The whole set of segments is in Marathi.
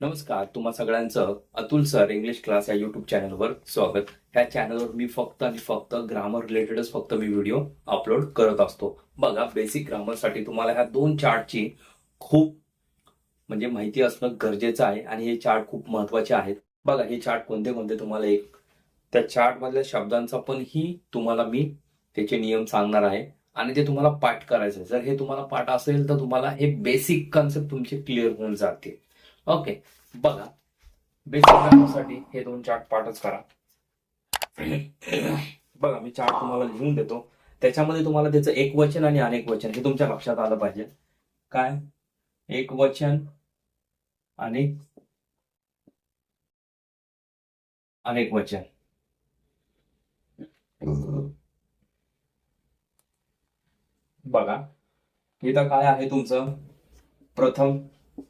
नमस्कार तुम्हा सगळ्यांचं अतुल सर इंग्लिश क्लास या युट्यूब चॅनलवर स्वागत. ह्या चॅनलवर मी फक्त आणि फक्त ग्रामर रिलेटेडच फक्त मी व्हिडिओ अपलोड करत असतो. बघा बेसिक ग्रामरसाठी तुम्हाला ह्या दोन चार्टची खूप म्हणजे माहिती असणं गरजेचं आहे आणि हे चार्ट खूप महत्त्वाचे आहेत. बघा हे चार्ट कोणते कोणते तुम्हाला एक त्या चार्ट मधल्या शब्दांचा पण ही तुम्हाला मी त्याचे नियम सांगणार आहे आणि ते तुम्हाला पाठ करायचं आहे. जर हे तुम्हाला पाठ असेल तर तुम्हाला हे बेसिक कन्सेप्ट तुमचे क्लिअर होऊन जातील ओके बघा. बेसिकसाठी हे दोन चार्ट पाठच करा. बघा मी चार्ट तुम्हाला लिहून देतो. त्याच्यामध्ये तुम्हाला त्याचं एक वचन आणि अनेक वचन हे तुमच्या लक्षात आलं पाहिजे. काय? एक वचन आणि अनेक वचन. बघा इथं काय आहे तुमचं? प्रथम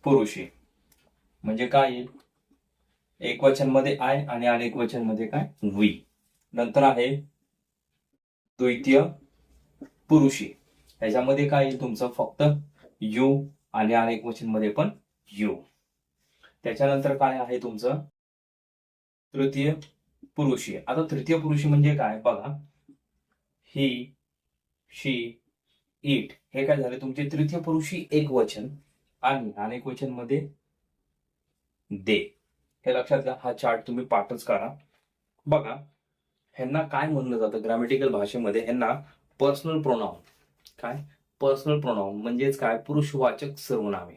पुरुषी. म्हणजे काय? येईल एक वचनमध्ये आय आणि अनेक वचनमध्ये काय? वी. नंतर आहे द्वितीय पुरुषी. ह्याच्यामध्ये काय येईल तुमचं? फक्त यू आणि अनेक वचनमध्ये पण यू. त्याच्यानंतर काय आहे तुमचं? तृतीय पुरुषी. आता तृतीय पुरुषी म्हणजे काय? बघा. ही शी इट हे काय झाले? तुमचे तृतीय पुरुषी एक वचन आणि अनेक वचनमध्ये दे. हे लक्षात घ्या हा चार्ट तुम्ही पाठच करा बघा ह्यांना काय म्हणलं जातं ग्रॅमॅटिकल भाषेमध्ये? ह्यांना पर्सनल प्रोनाऊन काय? पर्सनल प्रोनाऊन म्हणजेच काय? पुरुषवाचक सर्वनामे.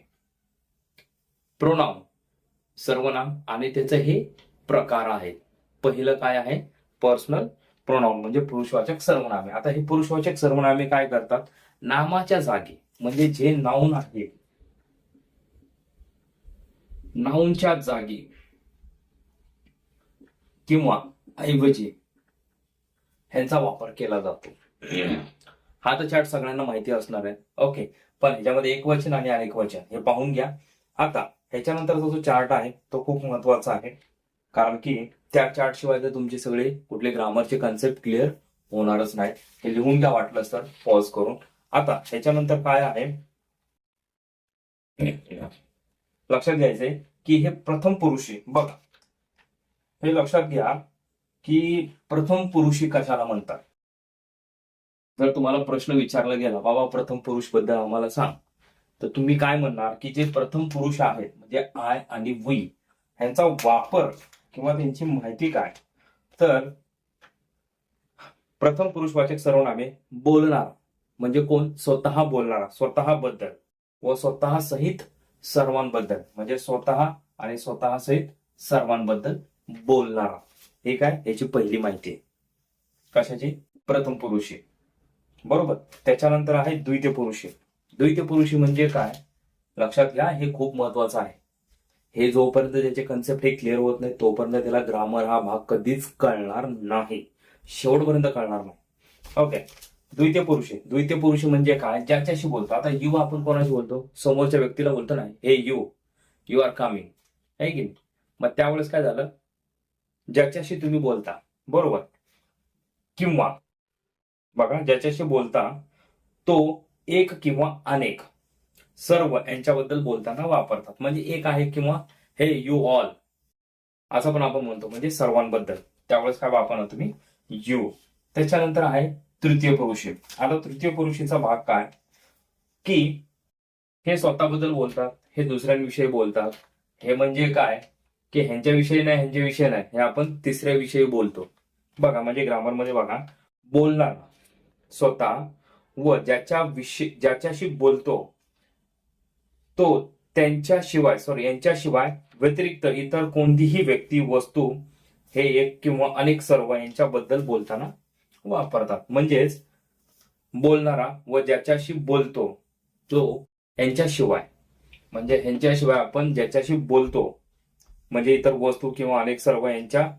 प्रोनाऊन सर्वनाम आणि त्याचं हे प्रकार आहेत. पहिलं काय आहे? पर्सनल प्रोनाऊन म्हणजे पुरुषवाचक सर्वनामे. आता हे पुरुषवाचक सर्वनामे काय करतात? नामाच्या जागी म्हणजे जे नाऊन आहे नाऊनच्या जागी किंवा ऐवजी ह्यांचा वापर केला जातो. हा तर चार्ट सगळ्यांना माहिती असणार आहे. ओके पण ह्याच्यामध्ये एक वचन आणि अनेक वचन. हे पाहून घ्या. आता ह्याच्यानंतरचा जो चार्ट आहे तो खूप महत्त्वाचा आहे. कारण की त्या चार्ट शिवाय तर तुमचे सगळे कुठले ग्रामरचे कन्सेप्ट क्लिअर होणारच नाही. हे लिहून घ्या वाटलं तर. पॉज करून. आता ह्याच्यानंतर काय आहे? लक्षात घ्यायचंय की हे प्रथम पुरुषी बघा. हे लक्षात घ्या की प्रथम पुरुषी कशाला म्हणतात? जर तुम्हाला प्रश्न विचारला गेला बाबा प्रथम पुरुषबद्दल आम्हाला सांग. तर तुम्ही काय म्हणणार? की जे प्रथम पुरुष आहेत म्हणजे आय आणि वी ह्यांचा वापर किंवा त्यांची माहिती काय? तर प्रथम पुरुषवाचक सर्वनामे बोलणार म्हणजे कोण? स्वतः बोलणारा स्वतः बद्दल व स्वतः सहित सर्वांबद्दल म्हणजे स्वतः आणि स्वतः सहित सर्वांबद्दल बोलणारा. हे काय? याची पहिली माहिती आहे. कशाची? प्रथम पुरुषी. बरोबर? त्याच्यानंतर आहे द्वितीय पुरुषी. द्वितीय पुरुषी म्हणजे काय? लक्षात घ्या हे खूप महत्वाचं आहे. हे जोपर्यंत त्याचे कन्सेप्ट हे क्लिअर होत नाही तोपर्यंत त्याला ग्रामर हा भाग कधीच कळणार नाही. शेवटपर्यंत कळणार नाही. ओके द्वितीय पुरुषी द्वितीय पुरुष म्हणजे काय? ज्याच्याशी बोलतो. आता यू आपण कोणाशी बोलतो? समोरच्या व्यक्तीला बोलतो ना हे यू यू आर कमिंग आहे की नाही? मग त्यावेळेस काय झालं? ज्याच्याशी तुम्ही बोलता. बरोबर? किंवा बघा ज्याच्याशी बोलता तो एक किंवा अनेक सर्व यांच्याबद्दल बोलताना वापरतात. म्हणजे एक आहे किंवा हे यू ऑल असं पण आपण म्हणतो. म्हणजे सर्वांबद्दल. त्यावेळेस काय वापरणार तुम्ही? यू त्याच्यानंतर आहे तृतीय पुरुषी आता तृतीय पुरुषीचा भाग काय? की हे स्वतःबद्दल बोलतात हे दुसऱ्यांविषयी बोलतात. हे म्हणजे काय? की ह्यांच्याविषयी नाही ह्यांच्याविषयी नाही. हे आपण तिसऱ्या विषयी बोलतो. बघा म्हणजे ग्रामरमध्ये बघा. बोलणार स्वतः व ज्याच्या विषय ज्याच्याशी बोलतो तो त्यांच्याशिवाय सॉरी यांच्याशिवाय व्यतिरिक्त इतर कोणतीही व्यक्ती वस्तू हे एक किंवा अनेक सर्व यांच्याबद्दल बोलताना वापरतात. म्हणजेच बोलणारा व ज्याच्याशी बोलतो तो यांच्याशिवाय. म्हणजे ह्यांच्याशिवाय आपण ज्याच्याशी बोलतो म्हणजे इतर वस्तू किंवा अनेक सर्व यांच्या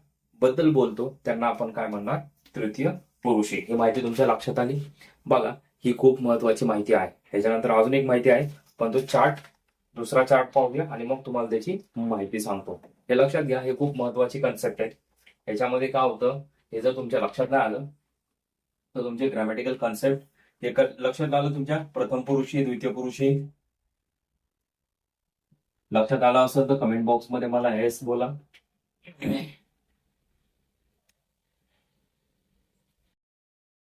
बद्दल बोलतो त्यांना आपण काय म्हणणार? तृतीय पुरुषी. ही माहिती तुमच्या लक्षात आली? बघा ही खूप महत्वाची माहिती आहे. याच्यानंतर अजून एक माहिती आहे पण तो चार्ट दुसरा चार्ट पाहूया आणि मग तुम्हाला त्याची माहिती सांगतो. हे लक्षात घ्या हे खूप महत्वाची कन्सेप्ट आहे. याच्यामध्ये काय होतं हे जर तुमच्या लक्षात नाही आलं तर तुमचे ग्रॅमॅटिकल कन्सेप्ट हे लक्षात आलं तुमच्या? प्रथम पुरुषी द्वितीय पुरुषी. लक्षात आलं असेल तर कमेंट बॉक्समध्ये मला येस बोला.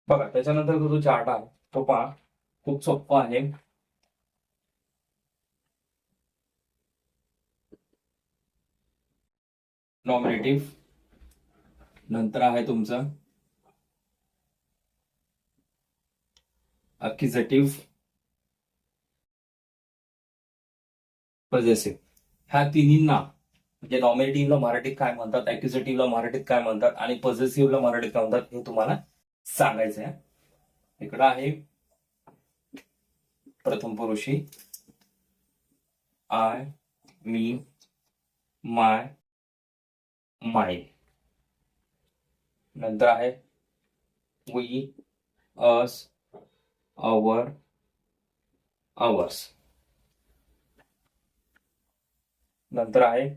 बघा त्याच्यानंतर जो चार्ट आहे तो पहा. खूप सोपा आहे. नॉमिनेटिव्ह नंतर आहे तुमचं. अक्युझेटिव्ह पजेसिव्ह ह्या तिन्हींना म्हणजे नॉमिनेटिव्हला मराठीत काय म्हणतात अक्युझेटिव्हला मराठीत काय म्हणतात आणि पॉझिटिव्हला मराठीत काय म्हणतात हे तुम्हाला सांगायचं आहे इकडं आहे प्रथम पुरुषी. आय मी माय माय नंतर आहे वी अस अवर hours. नंतर आहे.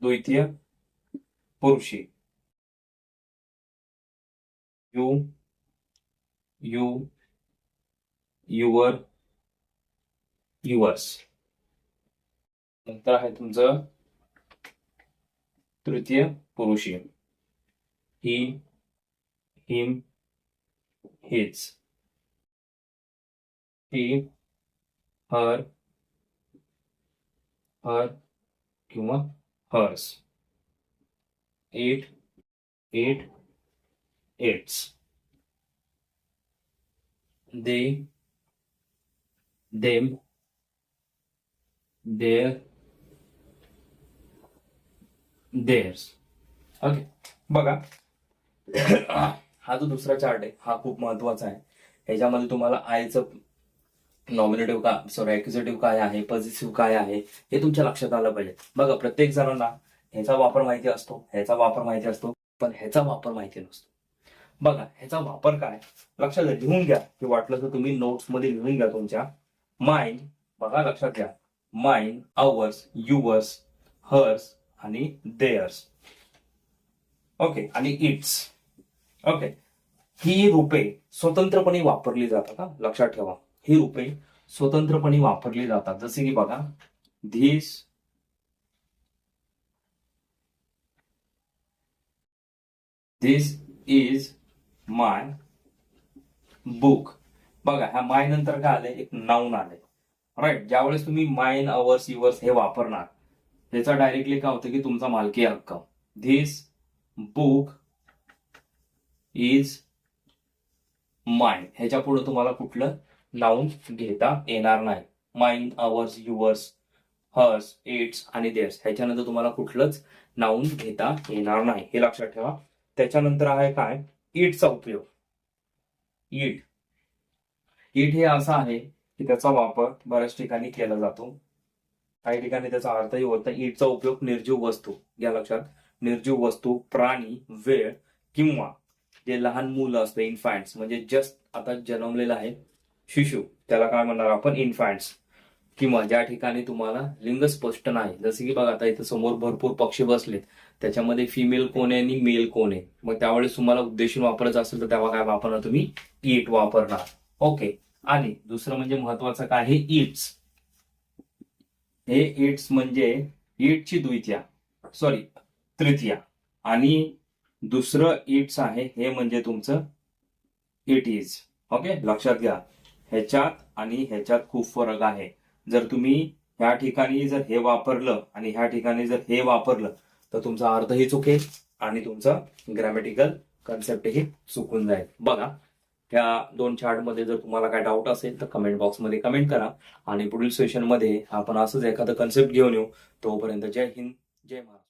द्वितीय पुरुषी. यू यू युवर युवर्स नंतर आहे तुमचं तृतीय पुरुषी. He him his he her her किंवा hers it it its they them their theirs okay बघा. हा जो दुसरा चार्ट आहे हा खूप महत्त्वाचा आहे. ह्याच्यामध्ये तुम्हाला आयचं नॉमिनेटिव्ह का सॉरी एक्झिटिव्ह काय आहे पॉझिटिव्ह काय आहे हे तुमच्या लक्षात आलं पाहिजे. बघा प्रत्येक जणांना ह्याचा वापर माहिती असतो ह्याचा वापर माहिती असतो पण ह्याचा वापर माहिती नसतो. बघा ह्याचा वापर काय? लक्षात घ्या लिहून घ्या की वाटलं तर तुम्ही नोट्समध्ये लिहून घ्या तुमच्या. माइंड बघा लक्षात घ्या. माइंड अवर्स युवर्स हर्स आणि देअर्स ओके आणि इट्स ओके ही रूपे स्वतंत्रपणे वापरली जातात का लक्षात ठेवा. ही रूपे स्वतंत्रपणे वापरली जातात. जसे की बघा this this is my book बघा ह्या माय नंतर काय आलंय? एक नाऊन आलंय. राईट ज्यावेळेस तुम्ही माइन अवर्स युवर्स हे वापरणार त्याचा डायरेक्टली काय होतं की तुमचा मालकी हक्क धीस बुक इज माइन ह्याच्या पुढे तुम्हाला कुठलं नाऊन घेता येणार नाही. Mine ours yours hers its आणि देअर्स ह्याच्यानंतर तुम्हाला कुठलंच नाऊन घेता येणार नाही. हे लक्षात ठेवा. त्याच्यानंतर आहे काय? इटचा उपयोग. इट इट हे असं आहे की त्याचा वापर बऱ्याच ठिकाणी केला जातो. काही ठिकाणी त्याचा अर्थही होता इटचा उपयोग निर्जीव वस्तू. या लक्षात. निर्जीव वस्तू प्राणी वेळ किंवा जे लहान मुलं असतं इन्फॅन्ट्स म्हणजे जस्ट आता जन्मलेलं आहे शिशु त्याला काय म्हणणार आपण? इन्फॅन्ट्स किंवा ज्या ठिकाणी तुम्हाला लिंग स्पष्ट नाही जसं की बघा आता इथं समोर भरपूर पक्षी बसलेत. त्याच्यामध्ये फिमेल कोण आहे आणि मेल कोण आहे? मग त्यावेळेस तुम्हाला उद्देशून वापरायचं असेल तर तेव्हा काय वापरणार तुम्ही? इट वापरणार. ओके आणि दुसरं म्हणजे महत्वाचं काय? आहे इट्स हे इट्स म्हणजे इटची द्वितीया. सॉरी तृतीया. आणि दुसरं इट्स आहे हे म्हणजे तुमचं इट इज ओके लक्षात घ्या. ह्याच्यात आणि ह्याच्यात खूप फरक आहे. जर तुम्ही ह्या ठिकाणी जर हे वापरलं आणि ह्या ठिकाणी जर हे वापरलं तर तुमचा अर्थही चुकेल आणि तुमचा ग्रॅमॅटिकल कन्सेप्टही चुकून जाईल. बघा त्या दोन चार्टमध्ये जर तुम्हाला काय डाऊट असेल तर कमेंट बॉक्समध्ये कमेंट करा. आणि पुढील सेशनमध्ये आपण असंच एखादं कन्सेप्ट घेऊन येऊ. तोपर्यंत जय हिंद जय महाराज